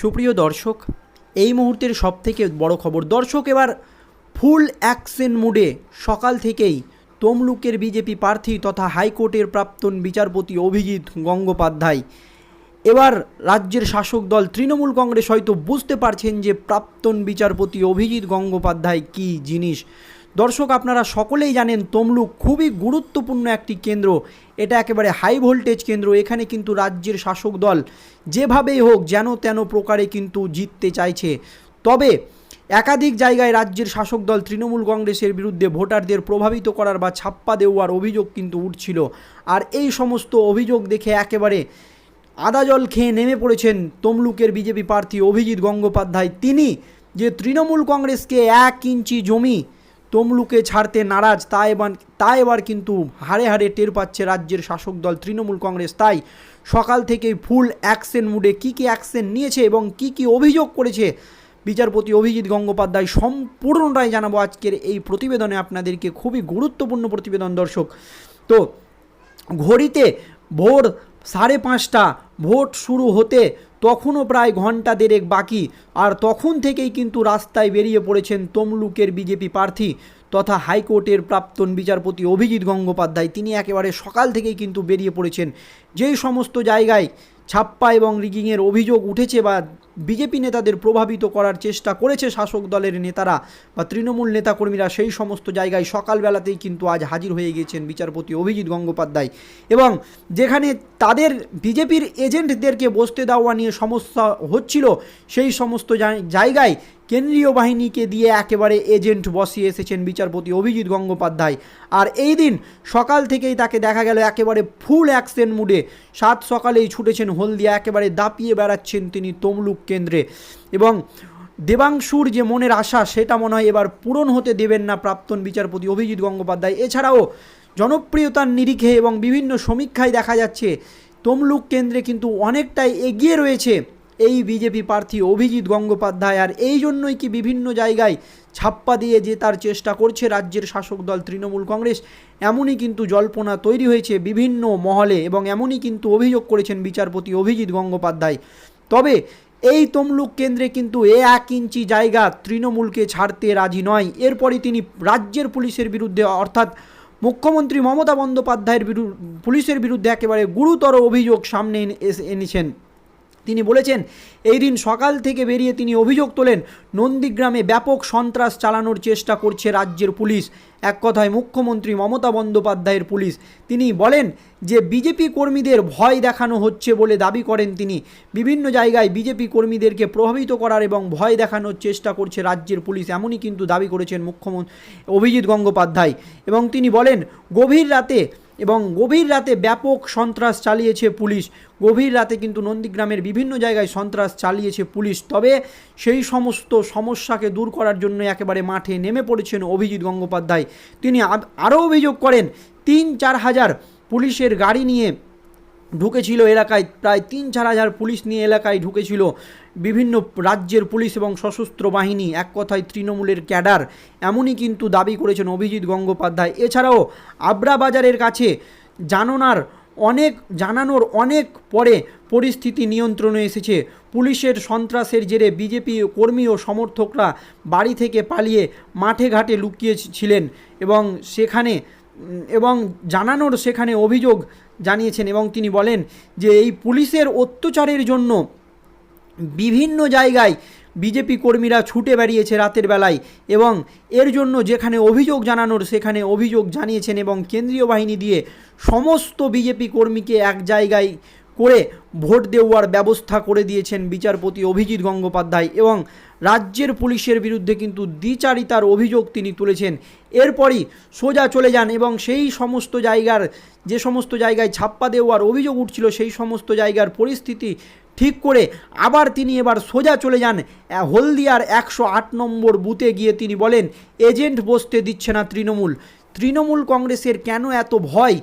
সুপ্রিয় দর্শক, এই মুহূর্তের সবথেকে বড় খবর। দর্শক, এবার ফুল অ্যাকশন মুডে সকাল থেকেই তমলুকের বিজেপি প্রার্থী তথা হাইকোর্টের প্রাক্তন বিচারপতি অভিজিৎ গঙ্গোপাধ্যায়। এবার রাজ্যের শাসক দল তৃণমূল কংগ্রেস হয়তো বুঝতে পারছেন যে প্রাক্তন বিচারপতি অভিজিৎ গঙ্গোপাধ্যায় কী জিনিস। দর্শক, আপনারা সকলেই জানেন তমলুক খুবই গুরুত্বপূর্ণ একটি কেন্দ্র। এটা একেবারে হাই ভোল্টেজ কেন্দ্র, এখানে কিন্তু রাজ্যের শাসক দল যেভাবেই হোক যেন তেন প্রকারে কিন্তু জিততে চাইছে। তবে একাধিক জায়গায় রাজ্যের শাসক দল তৃণমূল কংগ্রেসের বিরুদ্ধে ভোটারদের প্রভাবিত করার বা ছাপ্পা দেওয়ার অভিযোগ কিন্তু উঠছিল। আর এই সমস্ত অভিযোগ দেখে একেবারে আদা জল খেয়ে নেমে পড়েছেন তমলুকের বিজেপি প্রার্থী অভিজিৎ গঙ্গোপাধ্যায়। তিনি যে তৃণমূল কংগ্রেসকে এক ইঞ্চি জমি তমলুকে ছাড়তে নারাজ, তা এবার তা এবার কিন্তু হাড়ে হাড়ে টের পাচ্ছে রাজ্যের শাসক দল তৃণমূল কংগ্রেস। তাই সকাল থেকেই ফুল অ্যাকশন মুডে কী কী অ্যাকশন নিয়েছে এবং কী কী অভিযোগ করেছে বিচারপতি অভিজিৎ গঙ্গোপাধ্যায় সম্পূর্ণটাই জানাব আজকের এই প্রতিবেদনে আপনাদেরকে খুবই গুরুত্বপূর্ণ প্রতিবেদন, দর্শক। তো ঘড়িতে ভোর সাড়ে পাঁচটা, ভোট শুরু হতে তখনও প্রায় ঘণ্টা দেড়েক বাকি, আর তখন থেকেই কিন্তু রাস্তায় বেরিয়ে পড়েছেন তমলুকের বিজেপি প্রার্থী তথা হাইকোর্টের প্রাক্তন বিচারপতি অভিজিৎ গঙ্গোপাধ্যায়। তিনি একেবারে সকাল থেকেই কিন্তু বেরিয়ে পড়েছেন। যেই সমস্ত জায়গায় ছাপ্পা এবং রিগিংয়ের অভিযোগ উঠেছে বা বিজেপি নেতাদের প্রভাবিত করার চেষ্টা করেছে শাসক দলের নেতারা বা তৃণমূল নেতাকর্মীরা, সেই সমস্ত জায়গায় সকালবেলাতেই কিন্তু আজ হাজির হয়ে গিয়েছেন বিচারপতি অভিজিৎ গঙ্গোপাধ্যায়। এবং যেখানে তাদের বিজেপির এজেন্টদেরকে বসতে দেওয়া নিয়ে সমস্যা হচ্ছিল, সেই সমস্ত জায়গায় কেন্দ্রীয় বাহিনীকে দিয়ে একেবারে এজেন্ট বসিয়ে এসেছেন বিচারপতি অভিজিৎ গঙ্গোপাধ্যায়। আর এই দিন সকাল থেকেই তাকে দেখা গেল একেবারে ফুল অ্যাকশন মুডে। সাত সকালেই ছুটেছেন হলদিয়া, একেবারে দাপিয়ে বেড়াচ্ছেন তিনি তমলুক কেন্দ্রে। এবং দেবাংশুর যে মনের আশা, সেটা মনে হয় এবার পূরণ হতে দেবেন না প্রাক্তন বিচারপতি অভিজিৎ গঙ্গোপাধ্যায়। এছাড়াও জনপ্রিয়তার নিরিখে এবং বিভিন্ন সমীক্ষায় দেখা যাচ্ছে, তমলুক কেন্দ্রে কিন্তু অনেকটাই এগিয়ে রয়েছে। এই বিজেপি প্রার্থী অভিজিৎ গঙ্গোপাধ্যায়। আর এই জন্যই কি বিভিন্ন জায়গায় ছাপ্পা দিয়ে যে তার চেষ্টা করছে রাজ্যের শাসক দল তৃণমূল কংগ্রেস? এমনই কিন্তু জল্পনা তৈরি হয়েছে বিভিন্ন মহলে এবং এমনই কিন্তু অভিযোগ করেছেন বিচারপতি অভিজিৎ গঙ্গোপাধ্যায়। তবে এই তমলুক কেন্দ্রে কিন্তু এ এক ইঞ্চি জায়গা তৃণমূলকে ছাড়তে রাজি নয়। এরপরই তিনি রাজ্যের পুলিশের বিরুদ্ধে অর্থাৎ মুখ্যমন্ত্রী মমতা বন্দ্যোপাধ্যায়ের বিরু পুলিশের বিরুদ্ধে একেবারে গুরুতর অভিযোগ সামনে এনেছেন। তিনি বলেছেন, এই দিন সকাল থেকে বেরিয়ে তিনি অভিযোগ তোলেন, নন্দীগ্রামে ব্যাপক সন্ত্রাস চালানোর চেষ্টা করছে রাজ্যের পুলিশ। এক কথায় মুখ্যমন্ত্রী মমতা বন্দ্যোপাধ্যায়ের পুলিশ। তিনি বলেন যে, বিজেপি কর্মীদের ভয় দেখানো হচ্ছে বলে দাবি করেন তিনি। বিভিন্ন জায়গায় বিজেপি কর্মীদেরকে প্রভাবিত করার এবং ভয় দেখানোর চেষ্টা করছে রাজ্যের পুলিশ, এমনই কিন্তু দাবি করেছেন মুখ্যমন্ত্রী অভিজিৎ গঙ্গোপাধ্যায়। এবং তিনি বলেন, গভীর রাতে এবং গভীর রাতে ব্যাপক সন্ত্রাস চালিয়েছে পুলিশ। গভীর রাতে কিন্তু নন্দীগ্রামের বিভিন্ন জায়গায় সন্ত্রাস চালিয়েছে পুলিশ। তবে সেই সমস্ত সমস্যাকে দূর করার জন্য একেবারে মাঠে নেমে পড়েছেন অভিজিৎ গঙ্গোপাধ্যায়। তিনি আরও অভিযোগ করেন, তিন চার হাজার পুলিশের গাড়ি নিয়ে ঢুকেছিল এলাকায়, প্রায় তিন চার হাজার পুলিশ নিয়ে এলাকায় ঢুকেছিল বিভিন্ন রাজ্যের পুলিশ এবং সশস্ত্র বাহিনী। এক কথায় তৃণমূলের ক্যাডার, এমনই কিন্তু দাবি করেছেন অভিজিৎ গঙ্গোপাধ্যায়। এছাড়াও আবরা বাজারের কাছে জানানোর অনেক জানানোর অনেক পরে পরিস্থিতি নিয়ন্ত্রণে এসেছে। পুলিশের সন্ত্রাসের জেরে বিজেপি কর্মী ও সমর্থকরা বাড়ি থেকে পালিয়ে মাঠে ঘাটে লুকিয়েছিলেন এবং সেখানে এবং জানানোর সেখানে অভিযোগ জানিয়েছেন এবং তিনি বলেন যে এই পুলিশের অত্যাচারের জন্য বিভিন্ন জায়গায় বিজেপি কর্মীরা ছুটে বেরিয়েছে রাতের বেলায় এবং এর জন্য যেখানে অভিযোগ জানানোর সেখানে অভিযোগ জানিয়েছেন এবং কেন্দ্রীয় বাহিনী দিয়ে সমস্ত বিজেপি কর্মীকে এক জায়গায় করে ভোট দেওয়ার ব্যবস্থা করে দিয়েছেন বিচারপতি অভিজিৎ গঙ্গোপাধ্যায় এবং রাজ্যের পুলিশের বিরুদ্ধে কিন্তু দ্বিচারিতার অভিযোগ তিনি তুলেছেন। এরপরই সোজা চলে যান এবং সেই সমস্ত জায়গার, যে সমস্ত জায়গায় ছাপ্পা দেওয়ার অভিযোগ উঠছিল, সেই সমস্ত জায়গার পরিস্থিতি ঠিক করে আবার তিনি এবার সোজা চলে যান। হলদিয়ার একশো আট নম্বর বুথে গিয়ে তিনি বলেন, এজেন্ট বসতে দিচ্ছে না তৃণমূল। তৃণমূল কংগ্রেসের কেন এত ভয়?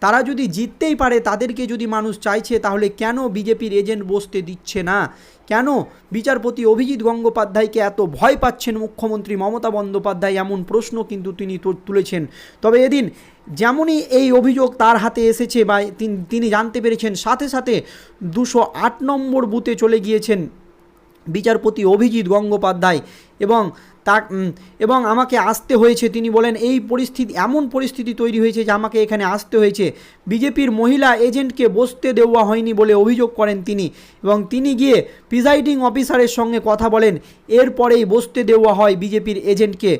তারা যদি জিততেই পারে, তাদেরকে যদি মানুষ চাইছে, তাহলে কেন বিজেপির এজেন্ট বসতে দিচ্ছে না? কেন বিচারপতি অভিজিৎ গঙ্গোপাধ্যায়কে এত ভয় পাচ্ছেন মুখ্যমন্ত্রী মমতা বন্দ্যোপাধ্যায়? এমন প্রশ্ন কিন্তু তিনি তুলেছেন। তবে এদিন যেমনই এই অভিযোগ তার হাতে এসেছে বা তিন- তিনি জানতে পেরেছেন, সাথে সাথে দুশো আট নম্বর বুথে চলে গিয়েছেন বিচারপতি অভিজিৎ গঙ্গোপাধ্যায় এবং তা এবং আমাকে আসতে হয়েছে। তিনি বলেন, এই পরিস্থিতি এমন পরিস্থিতি তৈরি হয়েছে যে আমাকে এখানে আসতে হয়েছে। বিজেপির মহিলা এজেন্টকে বসতে দেওয়া হয়নি বলে অভিযোগ করেন তিনি। এবং তিনি গিয়ে প্রিজাইডিং অফিসারের সঙ্গে কথা বলেন। এরপরেই বসতে দেওয়া হয় বিজেপির এজেন্টকে।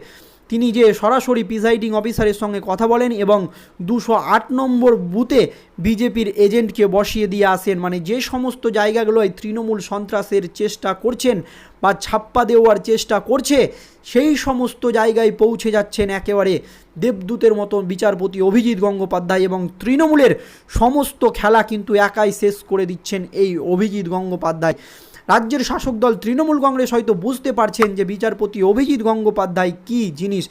তিনি যে সরাসরি প্রিজাইডিং অফিসারের সঙ্গে কথা বলেন এবং দুশো আট নম্বর বুথে বিজেপির এজেন্টকে বসিয়ে দিয়ে আসেন। মানে যে সমস্ত জায়গাগুলোয় তৃণমূল সন্ত্রাসের চেষ্টা করছেন বা ছাপ্পা দেওয়ার চেষ্টা করছে, সেই সমস্ত জায়গায় পৌঁছে যাচ্ছেন একেবারে দেবদূতের মতো বিচারপতি অভিজিৎ গঙ্গোপাধ্যায় এবং তৃণমূলের সমস্ত খেলা কিন্তু একাই শেষ করে দিচ্ছেন এই অভিজিৎ গঙ্গোপাধ্যায়। রাজ্যের শাসক দল তৃণমূল কংগ্রেস হয়তো বুঝতে পারছেন যে বিচারপতি অভিজিৎ গঙ্গোপাধ্যায় কী জিনিস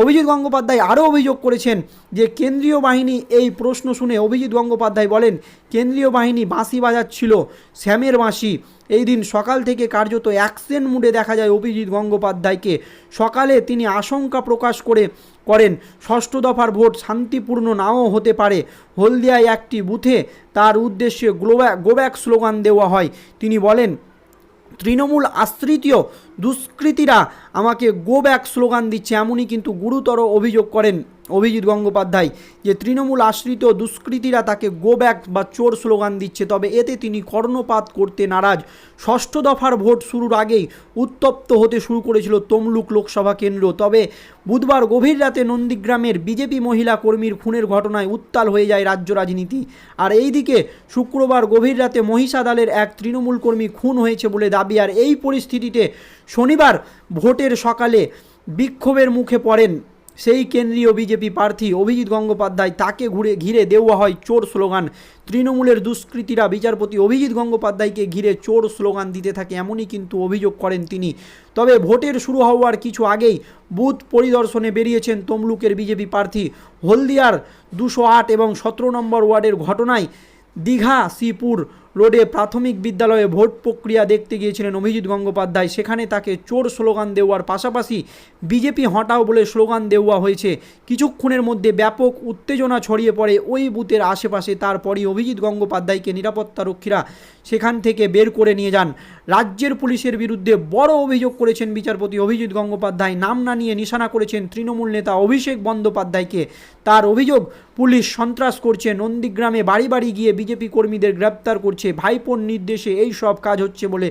অভিজিৎ গঙ্গোপাধ্যায় আরও অভিযোগ করেছেন যে কেন্দ্রীয় বাহিনী এই প্রশ্ন শুনে অভিজিৎ গঙ্গোপাধ্যায় বলেন, কেন্দ্রীয় বাহিনী বাঁশি বাজাচ্ছিল, শ্যামের বাঁশি। এই দিন সকাল থেকে কার্যত অ্যাকশন মুডে দেখা যায় অভিজিৎ গঙ্গোপাধ্যায়কে। সকালে তিনি আশঙ্কা প্রকাশ করে করেন, ষষ্ঠ দফার ভোট শান্তিপূর্ণ নাও হতে পারে। হলদিয়ায় একটি বুথে তার উদ্দেশ্যে গ্লোব্যাক গোব্যাক স্লোগান দেওয়া হয়। তিনি বলেন তৃণমূল আশ্রিতীয় দুষ্কৃতীরা আমাকে গো ব্যাক স্লোগান দিচ্ছে এমনই কিন্তু গুরুতর অভিযোগ করেন। অভিজিৎ গঙ্গোপাধ্যায়, যে তৃণমূল আশ্রিত দুষ্কৃতীরা তাকে গো ব্যাক বা চোর স্লোগান দিচ্ছে, তবে এতে তিনি কর্ণপাত করতে নারাজ। ষষ্ঠ দফার ভোট শুরুর আগেই উত্তপ্ত হতে শুরু করেছিল তমলুক লোকসভা কেন্দ্র। তবে বুধবার গভীর রাতে নন্দীগ্রামের বিজেপি মহিলা কর্মীর খুনের ঘটনায় উত্তাল হয়ে যায় রাজ্য রাজনীতি। আর এইদিকে শুক্রবার গভীর রাতে মহিষাদালের এক তৃণমূল কর্মী খুন হয়েছে বলে দাবি, আর এই পরিস্থিতিতে শনিবার ভোটের সকালে বিক্ষোভের মুখে পড়েন সেই কেন্দ্রীয় বিজেপি প্রার্থী অভিজিৎ গঙ্গোপাধ্যায় তাকে ঘুরে ঘিরে দেওয়া হয় চোর স্লোগান। তৃণমূলের দুষ্কৃতীরা বিচারপতি অভিজিৎ গঙ্গোপাধ্যায়কে ঘিরে চোর স্লোগান দিতে থাকে এমনই কিন্তু অভিযোগ করেন তিনি। তবে ভোটের শুরু হওয়ার কিছু আগেই বুথ পরিদর্শনে বেরিয়েছেন তমলুকের বিজেপি প্রার্থী। হলদিয়ার দুশো আট এবং সতেরো নম্বর ওয়ার্ডের ঘটনায় দীঘা, শ্রীপুর রোডে প্রাথমিক বিদ্যালয়ে ভোট প্রক্রিয়া দেখতে গিয়েছিলেন অভিজিৎ গঙ্গোপাধ্যায়। সেখানে তাকে চোর স্লোগান দেওয়ার পাশাপাশি বিজেপি হটাও বলে স্লোগান দেওয়া হয়েছে। কিছুক্ষণের মধ্যে ব্যাপক উত্তেজনা ছড়িয়ে পড়ে ওই বুথের আশেপাশে। তারপরই অভিজিৎ গঙ্গোপাধ্যায়কে নিরাপত্তারক্ষীরা সেখান থেকে বের করে নিয়ে যান। রাজ্যের পুলিশের বিরুদ্ধে বড় অভিযোগ করেছেন বিচারপতি অভিজিৎ গঙ্গোপাধ্যায়। নাম না নিয়ে নিশানা করেছেন তৃণমূল নেতা অভিষেক বন্দ্যোপাধ্যায়কে। তার অভিযোগ, পুলিশ সন্ত্রাস করছে, নন্দীগ্রামে বাড়ি বাড়ি গিয়ে বিজেপি কর্মীদের গ্রেপ্তার করছে। ভাইপোর নির্দেশে এই সব কাজ হচ্ছে বলে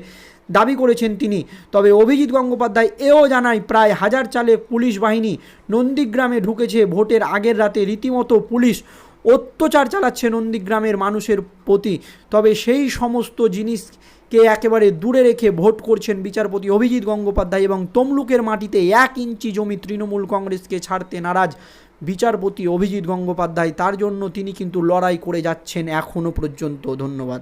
দাবি করেছেন তিনি। তবে অভিজিৎ গঙ্গোপাধ্যায় এও জানায়, প্রায় হাজার চালে পুলিশ বাহিনী নন্দীগ্রামে ঢুকেছে। ভোটের আগের রাতে রীতিমতো পুলিশ অত্যাচার চালাচ্ছে নন্দীগ্রামের মানুষের প্রতি। তবে সেই সমস্ত জিনিসকে একেবারে দূরে রেখে ভোট করছেন বিচারপতি অভিজিৎ গঙ্গোপাধ্যায় এবং তমলুকের মাটিতে এক ইঞ্চি জমি তৃণমূল কংগ্রেসকে ছাড়তে নারাজ বিচারপতি অভিজিৎ গঙ্গোপাধ্যায়। তার জন্য তিনি কিন্তু লড়াই করে যাচ্ছেন এখনও পর্যন্ত। ধন্যবাদ।